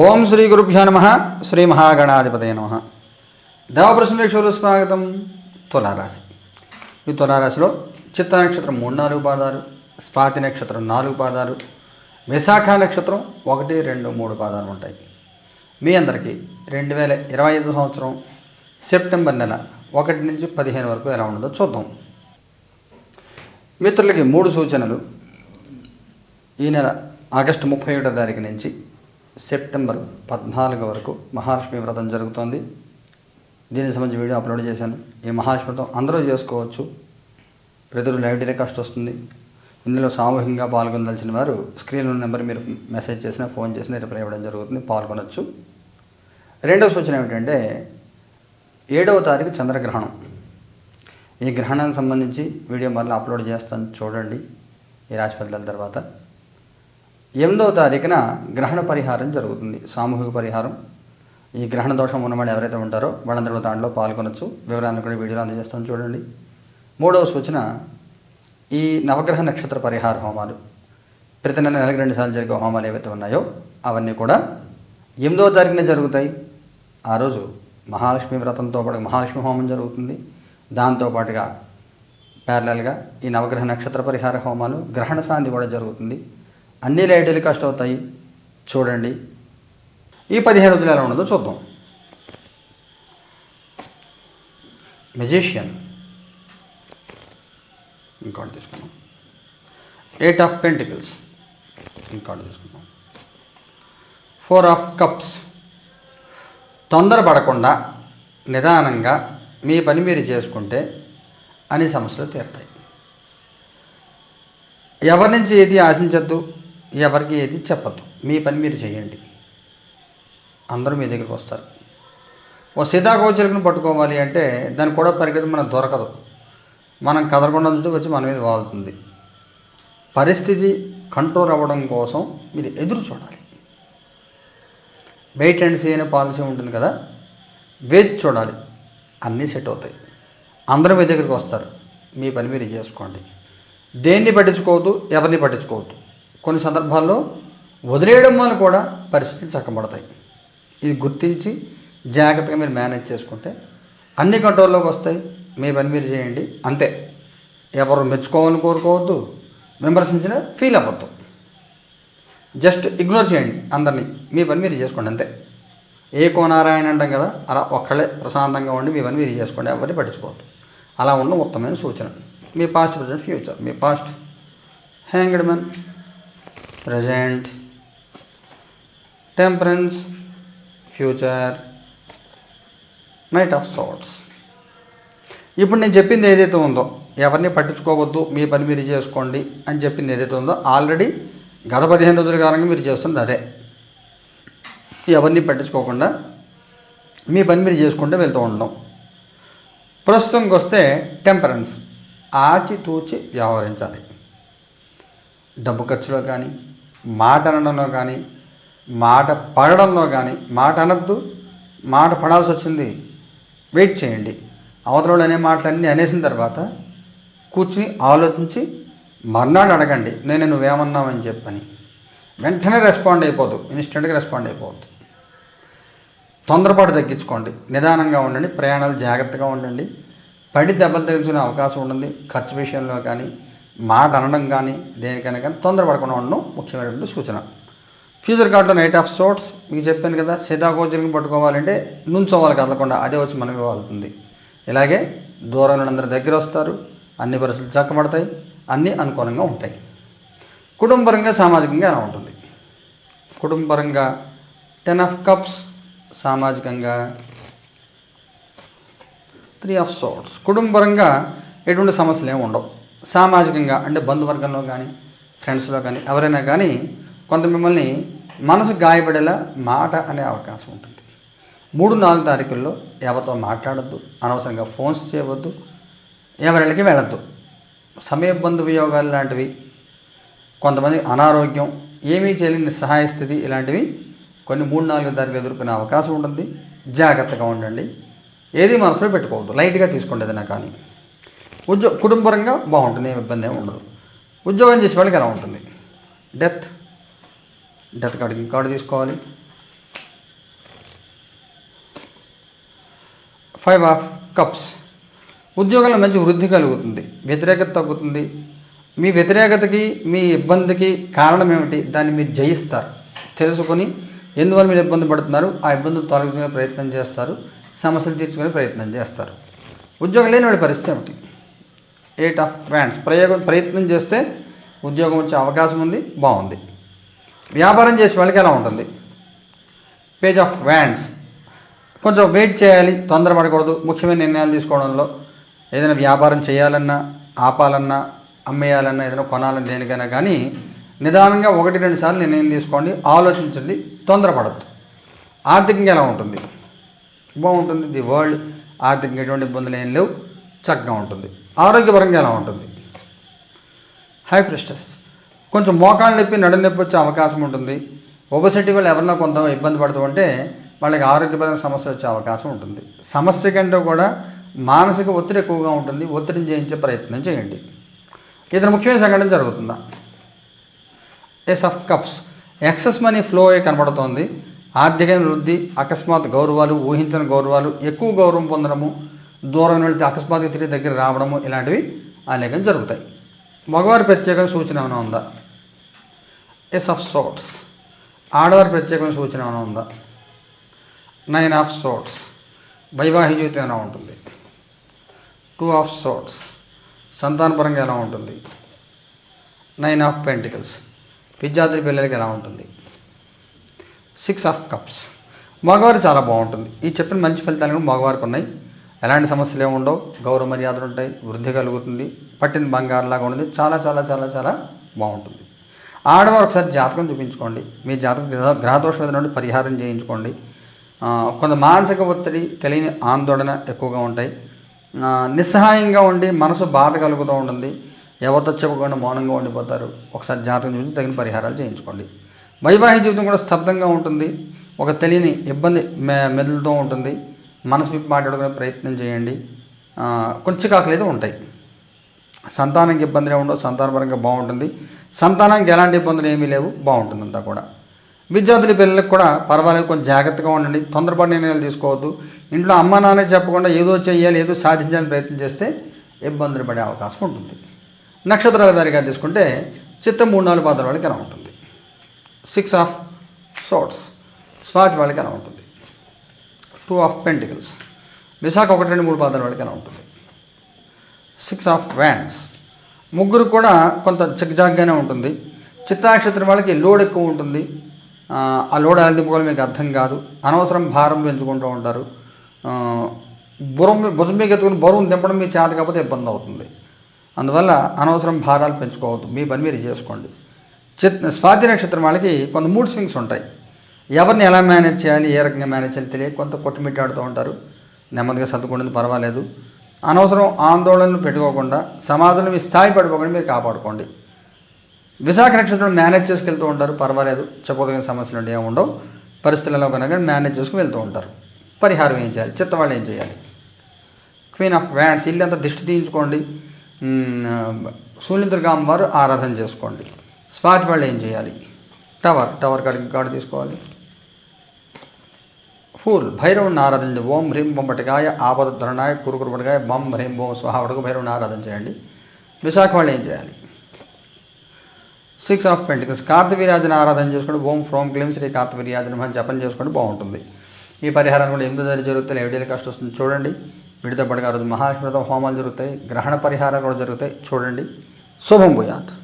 ఓం శ్రీ గురుభ్యో నమ. శ్రీ మహాగణాధిపతయ నమ. దేవప్రశ్నేశ్వరు స్వాగతం. తులారాశి. ఈ తులారాశిలో చిత్త నక్షత్రం మూడు నాలుగు పాదాలు స్వాతి నక్షత్రం నాలుగు పాదాలు విశాఖ నక్షత్రం ఒకటి రెండు మూడు పాదాలు ఉంటాయి. మీ అందరికీ రెండు వేల ఇరవై ఐదు సంవత్సరం సెప్టెంబర్ నెల ఒకటి నుంచి పదిహేను వరకు ఎలా ఉండదో చూద్దాం. మిత్రులకి మూడు సూచనలు. ఈ నెల ఆగస్టు ముప్పై ఒకటో తారీఖు నుంచి సెప్టెంబర్ పద్నాలుగు వరకు మహాలక్ష్మి వ్రతం జరుగుతోంది. దీనికి సంబంధించి వీడియో అప్లోడ్ చేశాను. ఈ మహాలక్ష్మి వ్రతం అందరూ చేసుకోవచ్చు. ప్రతిరోజు లైవ్ టెలికాస్ట్ వస్తుంది. ఇందులో సామూహికంగా పాల్గొనదలిచిన వారు స్క్రీన్ ఉన్న నెంబర్ మీరు మెసేజ్ చేసినా ఫోన్ చేసినా రిప్లై ఇవ్వడం జరుగుతుంది. పాల్గొనవచ్చు రెండవ సూచన ఏమిటంటే ఏడవ తారీఖు చంద్రగ్రహణం. ఈ గ్రహణానికి సంబంధించి వీడియో మళ్ళీ అప్లోడ్ చేస్తాను. చూడండి. ఈ రాశి ఫలితాల తర్వాత. ఎనిమిదవ తారీఖున గ్రహణ పరిహారం జరుగుతుంది. సామూహిక పరిహారం. ఈ గ్రహణ దోషం ఉన్నవాళ్ళు ఎవరైతే ఉంటారో వాళ్ళందరూ దాంట్లో పాల్గొనొచ్చు. వివరాలను కూడా వీడియోలో అందజేస్తాను చూడండి. మూడవ సూచన ఈ నవగ్రహ నక్షత్ర పరిహార హోమాలు. ప్రతి నెల నెలకు రెండు సార్లు జరిగే హోమాలు ఏవైతే ఉన్నాయో అవన్నీ కూడా ఎనిమిదవ తారీఖున జరుగుతాయి. ఆ రోజు మహాలక్ష్మి వ్రతంతో పాటు మహాలక్ష్మి హోమం జరుగుతుంది. దాంతోపాటుగా ప్యారలల్గా ఈ నవగ్రహ నక్షత్ర పరిహార హోమాలు గ్రహణ శాంతి కూడా జరుగుతుంది. అన్ని లైవ్ టెలికాస్ట్ అవుతాయి చూడండి. ఈ పదిహేను రోజులు ఎలా ఉండదో చూద్దాం. మెజిషియన్ ఇంకోటి తీసుకున్నాం ఎయిట్ ఆఫ్ పెంటికల్స్ ఇంకోటి తీసుకున్నాం ఫోర్ ఆఫ్ కప్స్ తొందరపడకుండా నిదానంగా మీ పని మీరు చేసుకుంటే అన్ని సమస్యలు తీరుతాయి. ఎవరి నుంచి ఏది ఆశించద్దు? ఎవరికి ఏది చెప్పద్దు. మీ పని మీరు చేయండి. అందరూ మీ దగ్గరికి వస్తారు. ఓ సీతాకోచలకు పట్టుకోవాలి అంటే దాని కూడా పరిగెత్తి మనకు దొరకదు. మనం కదలకుండా వచ్చి మన మీద వాళ్తుంది. పరిస్థితి కంట్రోల్ అవ్వడం కోసం మీరు ఎదురు చూడాలి. వెయిట్ అండ్ సీ అనే పాలసీ ఉంటుంది కదా వేచి చూడాలి. అన్నీ సెట్ అవుతాయి. అందరూ మీ దగ్గరికి వస్తారు. మీ పని మీరు చేసుకోండి. దేన్ని పట్టించుకోవద్దు ఎవరిని పట్టించుకోవద్దు. కొన్ని సందర్భాల్లో వదిలేయడం వల్ల కూడా పరిస్థితులు చక్కబడతాయి. ఇది గుర్తించి జాగ్రత్తగా మీరు మేనేజ్ చేసుకుంటే అన్ని కంట్రోల్లోకి వస్తాయి. మీ పని మీరు చేయండి. అంతే. ఎవరు మెచ్చుకోవాలని కోరుకోవద్దు. విమర్శించిన ఫీల్ అవ్వద్దు. జస్ట్ ఇగ్నోర్ చేయండి అందరినీ. మీ పని మీరు చేసుకోండి. అంతే. ఏ కోనారాయణ అంటాం కదా అలా ఒక్కళ్ళే ప్రశాంతంగా ఉండి మీ పని మీరు చేసుకోండి. ఎవరిని పట్టించుకోవద్దు. అలా ఉండడం ఉత్తమమైన సూచన. మీ past present future. Me past. Hanged man. Present temperance future knight of swords ఇప్పుడు నేను చెప్పింది ఏదైతే ఉందో ఎవరిని పట్టించుకోవద్దు మీ పని మీరు చేసుకోండి అని చెప్పింది ఏదైతే ఉందో ఆల్రెడీ గత పదిహేను రోజుల కాలంగా మీరు చేస్తుంది అదే. ఎవరిని పట్టించుకోకుండా మీ పని మీరు చేసుకుంటే వెళ్తూ ఉండడం. ప్రస్తుతంకి వస్తే టెంపరెన్స్ ఆచితూచి వ్యవహరించాలి. డబ్బు ఖర్చులో కానీ మాట అనడంలో కానీ మాట పడడంలో కానీ మాట అనద్దు మాట పడాల్సి వచ్చింది. వెయిట్ చేయండి. అవతలలో అనే మాటలన్నీ అనేసిన తర్వాత కూర్చుని ఆలోచించి మర్నాడు అడగండి నేను నువ్వేమన్నావని చెప్పని. వెంటనే రెస్పాండ్ అయిపోదు ఇన్స్టెంట్గా రెస్పాండ్ అయిపోవద్దు. తొందరపాటు తగ్గించుకోండి. నిదానంగా ఉండండి ప్రయాణాలు జాగ్రత్తగా ఉండండి. పడి దెబ్బలు తగ్గించుకునే అవకాశం ఉంటుంది. ఖర్చు విషయంలో కానీ మాకు అనడం కానీ దేనికైనా కానీ తొందరపడకుండా ఉండడం ముఖ్యమైనటువంటి సూచన. ఫ్యూచర్ కార్డులో నైట్ ఆఫ్ సోట్స్ మీకు చెప్పాను కదా సీతాకోచరికి పట్టుకోవాలంటే నుంచోవాలి కదలకుండా అదే వచ్చి మనం ఇవ్వాల్సింది. ఇలాగే దూరం అందరి దగ్గర వస్తారు అన్ని పరిస్థితులు చక్కబడతాయి అన్నీ అనుకూలంగా ఉంటాయి. కుటుంబపరంగా సామాజికంగా ఎలా ఉంటుంది? కుటుంబపరంగా టెన్ ఆఫ్ కప్స్ సామాజికంగా త్రీ ఆఫ్ సోట్స్ కుటుంబపరంగా ఎటువంటి సమస్యలు ఏమి ఉండవు. సామాజికంగా అంటే బంధువర్గంలో కానీ ఫ్రెండ్స్లో కానీ ఎవరైనా కానీ కొంత మిమ్మల్ని మనసు గాయపడేలా మాట అనే అవకాశం ఉంటుంది. మూడు నాలుగు తారీఖుల్లో ఎవరితో మాట్లాడద్దు అనవసరంగా ఫోన్స్ చేయవద్దు ఎవరికి వెళ్ళద్దు. సమయ బంధు వియోగాలు లాంటివి కొంతమంది అనారోగ్యం ఏమీ చేయలేని సహాయ స్థితి ఇలాంటివి కొన్ని మూడు నాలుగు తారీఖులు ఎదుర్కొనే అవకాశం ఉంటుంది. జాగ్రత్తగా ఉండండి. ఏది మనసులో పెట్టుకోవద్దు. లైట్గా తీసుకోండి ఏదైనా కానీ. ఉద్యోగ కుటుంబరంగా బాగుంటుంది ఏమి ఇబ్బంది ఏమి ఉండదు. ఉద్యోగం చేసే వాళ్ళకి ఎలా ఉంటుంది? డెత్ డెత్ కార్డుకి కార్డు తీసుకోవాలి. ఫైవ్ ఆఫ్ కప్స్ ఉద్యోగంలో మంచి వృద్ధి కలుగుతుంది. వ్యతిరేకత తగ్గుతుంది. మీ వ్యతిరేకతకి మీ ఇబ్బందికి కారణం ఏమిటి? దాన్ని మీరు జయిస్తారు. తెలుసుకొని ఎందువల్ల మీరు ఇబ్బంది పడుతున్నారు? ఆ ఇబ్బందులు తొలగించుకునే ప్రయత్నం చేస్తారు. సమస్యలు తీర్చుకునే ప్రయత్నం చేస్తారు. ఉద్యోగం లేని వాడి పరిస్థితి ఏమిటి? ఎయిట్ ఆఫ్ వ్యాండ్స్ ప్రయోగం ప్రయత్నం చేస్తే ఉద్యోగం వచ్చే అవకాశం ఉంది బాగుంది. వ్యాపారం చేసే వాళ్ళకి ఎలా ఉంటుంది? పేజ్ ఆఫ్ వ్యాండ్స్ కొంచెం వెయిట్ చేయాలి తొందరపడకూడదు. ముఖ్యమైన నిర్ణయాలు తీసుకోవడంలో ఏదైనా వ్యాపారం చేయాలన్నా ఆపాలన్నా అమ్మేయాలన్నా ఏదైనా కొనాలన్నా దేనికైనా కానీ నిదానంగా ఒకటి రెండు సార్లు నిర్ణయం తీసుకోండి ఆలోచించండి తొందరపడద్దు. ఆర్థికంగా ఎలా ఉంటుంది? బాగుంటుంది. ది వరల్డ్ ఆర్థికంగా ఎటువంటి ఇబ్బందులు ఏం లేవు. చక్కగా ఉంటుంది. ఆరోగ్యపరంగా ఎలా ఉంటుంది. హై ప్రెస్టస్ కొంచెం మోకాళ్ళు నొప్పి నడుం నొప్పి వచ్చే అవకాశం ఉంటుంది. ఒబసిటీ వల్ల ఎవరన్నా కొంత ఇబ్బంది పడుతూ ఉంటే వాళ్ళకి ఆరోగ్యపరమైన సమస్య వచ్చే అవకాశం ఉంటుంది. సమస్య కంటే కూడా మానసిక ఒత్తిడి ఎక్కువగా ఉంటుంది. ఒత్తిడిని జయించే ప్రయత్నం చేయండి. ఇతర ముఖ్యమైన సంఘటన జరుగుతుందా? Ace of cups excess money flow అయ్యి కనబడుతోంది. ఆర్థిక వృద్ధి అకస్మాత్ గౌరవాలు ఊహించిన గౌరవాలు ఎక్కువ గౌరవం పొందడము దూరం వెళ్తే అకస్మాత్తుగా తిరిగి దగ్గర రావడము ఇలాంటివి అనేకం జరుగుతాయి. మగవారి ప్రత్యేకమైన సూచన ఏమైనా ఉందా? ఎస్ ఆఫ్ సోట్స్ ఆడవారి ప్రత్యేకమైన సూచన ఏమైనా ఉందా? నైన్ ఆఫ్ సోట్స్ వైవాహిక జీవితం ఎలా ఉంటుంది? టూ ఆఫ్ సోట్స్ సంతానపరంగా ఎలా ఉంటుంది? నైన్ ఆఫ్ పెంటికల్స్ విద్యార్థి పిల్లలకి ఎలా ఉంటుంది? సిక్స్ ఆఫ్ కప్స్ మగవారు చాలా బాగుంటుంది. ఈ చెప్పిన మంచి ఫలితాలు కూడా మగవారికి ఉన్నాయి. ఎలాంటి సమస్యలు ఏమి ఉండవు. గౌరవ మర్యాదలు ఉంటాయి వృద్ధి కలుగుతుంది పట్టిన బంగారులాగా ఉంటుంది చాలా చాలా చాలా చాలా బాగుంటుంది. ఆడవారు ఒకసారి జాతకం చూపించుకోండి. మీ జాతకం గ్రహదోషం ఏదైనా పరిహారం చేయించుకోండి. కొంత మానసిక ఒత్తిడి తెలియని ఆందోళన ఎక్కువగా ఉంటాయి. నిస్సహాయంగా ఉండి మనసు బాధ కలుగుతూ ఉంటుంది. ఎవరితో చెప్పకుండా మౌనంగా ఉండిపోతారు. ఒకసారి జాతకం చూసి తగిన పరిహారాలు చేయించుకోండి. వైవాహిక జీవితం కూడా స్తబ్దంగా ఉంటుంది. ఒక తెలియని ఇబ్బంది మె మెదులుతూ ఉంటుంది. మనసు విప్పి మాట్లాడుకునే ప్రయత్నం చేయండి. కొంచెం కాకలేదు ఉంటాయి. సంతానానికి ఇబ్బందులు ఏమి ఉండవు సంతానపరంగా బాగుంటుంది. సంతానానికి ఎలాంటి ఇబ్బందులు ఏమీ లేవు బాగుంటుంది అంతా కూడా. విద్యార్థుల పిల్లలకు కూడా పర్వాలేదు కొంచెం జాగ్రత్తగా ఉండండి. తొందరపడి నిర్ణయాలు తీసుకోవద్దు. ఇంట్లో అమ్మ నాన్న చెప్పకుండా ఏదో చేయాలి ఏదో సాధించాలని ప్రయత్నం చేస్తే ఇబ్బందులు పడే అవకాశం ఉంటుంది. నక్షత్రాల వారిగా తీసుకుంటే చిత్తం మూడు నాలుగు పాత్ర వాళ్ళకి ఎలా ఉంటుంది? సిక్స్ ఆఫ్ సోట్స్ స్వాతి వాళ్ళకి ఎలా ఉంటుంది? Two of pentacles. విశాఖ ఒకటి రెండు మూడు పాదాల వాళ్ళకి ఉంటుంది. సిక్స్ ఆఫ్ వ్యాండ్స్ ముగ్గురు కూడా కొంత చిక్జాగ్గానే ఉంటుంది. చిత్తాక్షత్రం వాళ్ళకి లోడ్ ఎక్కువ ఉంటుంది. ఆ, లోడ్ ఎలా దింపుకోవాలి మీకు అర్థం కాదు. అనవసరం భారం పెంచుకుంటూ ఉంటారు. బురం భుజం మీకు ఎత్తుకుని బరువును దింపడం మీ చేత కాకపోతే ఇబ్బంది అవుతుంది. అందువల్ల అనవసరం భారాలు పెంచుకోవద్దు. మీ పని మీరు చేసుకోండి. చిత్ స్వాతి నక్షత్రం వాళ్ళకి కొంత మూడ్ స్వింగ్స్ ఉంటాయి. ఎవరిని ఎలా మేనేజ్ చేయాలి ఏ రకంగా మేనేజ్ చేయాలి తెలియక కొంత కొట్టుమిట్టాడుతూ ఉంటారు. నెమ్మదిగా సర్దుకుంటుంది పర్వాలేదు. అనవసరం ఆందోళనలు పెట్టుకోకుండా సమాధానం మీ స్థాయి పడిపోకుండా మీరు కాపాడుకోండి. విశాఖ నక్షత్రం మేనేజ్ చేసుకెళ్తూ ఉంటారు పర్వాలేదు. చెప్పదగిన సమస్యలు అంటే ఏమి ఉండవు. పరిస్థితులలో కనుక మేనేజ్ చేసుకుని వెళ్తూ ఉంటారు. పరిహారం ఏం చేయాలి? చిత్త వాళ్ళు ఏం చేయాలి? క్వీన్ ఆఫ్ వ్యాండ్స్ ఇల్లంతా దిష్టి తీయించుకోండి. సూర్యదుర్గాం వారు ఆరాధన చేసుకోండి. స్వాతి వాళ్ళు ఏం చేయాలి? టవర్ టవర్ కాడికి కార్డు తీసుకోవాలి. ఫూల్ భైరవుని ఆరాధించండి. ఓం హ్రీం బొమ్మటికాయ ఆపద ధరణాయ కురుకురుపటికాయ బం హ్రీం బోం స్వహావడకు భైరవుని ఆరాధన చేయండి. విశాఖ వాళ్ళు ఏం చేయాలి? సిక్స్ ఆఫ్ పెంటికల్స్ కార్తవీర్యాజన ఆరాధన చేసుకోండి. ఓం ఫ్రోమ్ క్లీం శ్రీ కార్తవీర్యాజన అని జపం చేసుకోండి. బాగుంటుంది. ఈ పరిహారం కూడా ఎనిమిది దగ్గర జరుగుతాయి. ఎవడేళ్ళ కష్టం వస్తుంది. చూడండి. వీటితో పాటుగా ఆ రోజు మహాలక్ష్మితో హోమాలు జరుగుతాయి. గ్రహణ పరిహారాలు కూడా జరుగుతాయి. చూడండి. శుభం భూయాత్.